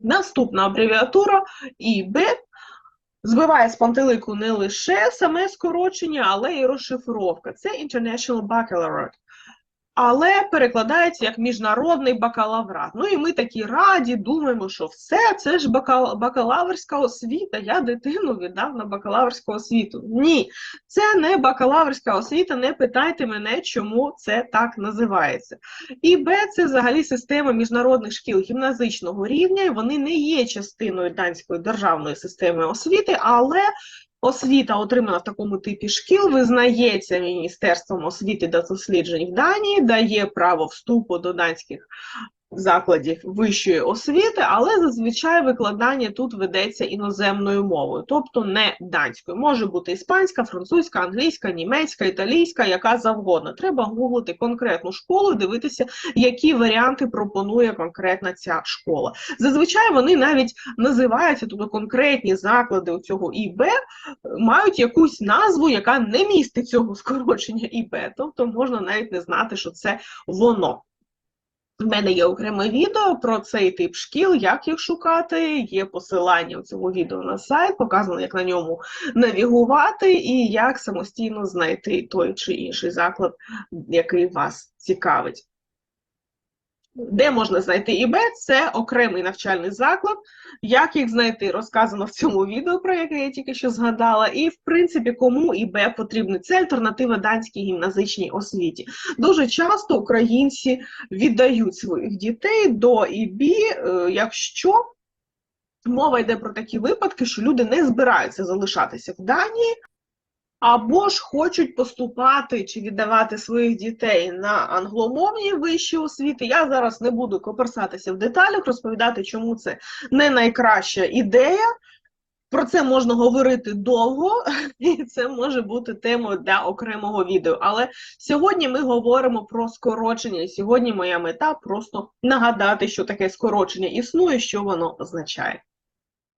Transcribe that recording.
Наступна абревіатура ІБ збиває з пантелику не лише саме скорочення, але й розшифровка. Це International Baccalaureate. Але перекладається як міжнародний бакалаврат. Ну і ми такі раді, думаємо, що все це ж бакал- бакалаврська освіта. Я дитину віддав на бакалаврську освіту. Ні, це не бакалаврська освіта. Не питайте мене, чому це так називається. І Б це взагалі система міжнародних шкіл гімназичного рівня. Вони не є частиною данської державної системи освіти, але освіта, отримана в такому типі шкіл, визнається Міністерством освіти та досліджень в Данії, дає право вступу до данських закладів вищої освіти, але зазвичай викладання тут ведеться іноземною мовою, тобто не данською. Може бути іспанська, французька, англійська, німецька, італійська, яка завгодно. Треба гуглити конкретну школу, дивитися, які варіанти пропонує конкретна ця школа. Зазвичай вони навіть називаються, тобто конкретні заклади у цього ІБ мають якусь назву, яка не містить цього скорочення ІБ, тобто можна навіть не знати, що це воно. В мене є окреме відео про цей тип шкіл, як їх шукати. Є посилання у цьому відео на сайт, показано, як на ньому навігувати і як самостійно знайти той чи інший заклад, який вас цікавить. Де можна знайти ІБ? Це окремий навчальний заклад. Як їх знайти, розказано в цьому відео, про яке я тільки що згадала. І, в принципі, кому ІБ потрібний. Це альтернатива данській гімназичній освіті. Дуже часто українці віддають своїх дітей до ІБ, е, якщо мова йде про такі випадки, що люди не збираються залишатися в Данії. Або ж хочуть поступати чи віддавати своїх дітей на англомовні вищі освіти. Я зараз не буду коперсатися в деталях, розповідати, чому це не найкраща ідея. Про це можна говорити довго, і це може бути темою для окремого відео. Але сьогодні ми говоримо про скорочення. І сьогодні моя мета просто нагадати, що таке скорочення існує, що воно означає.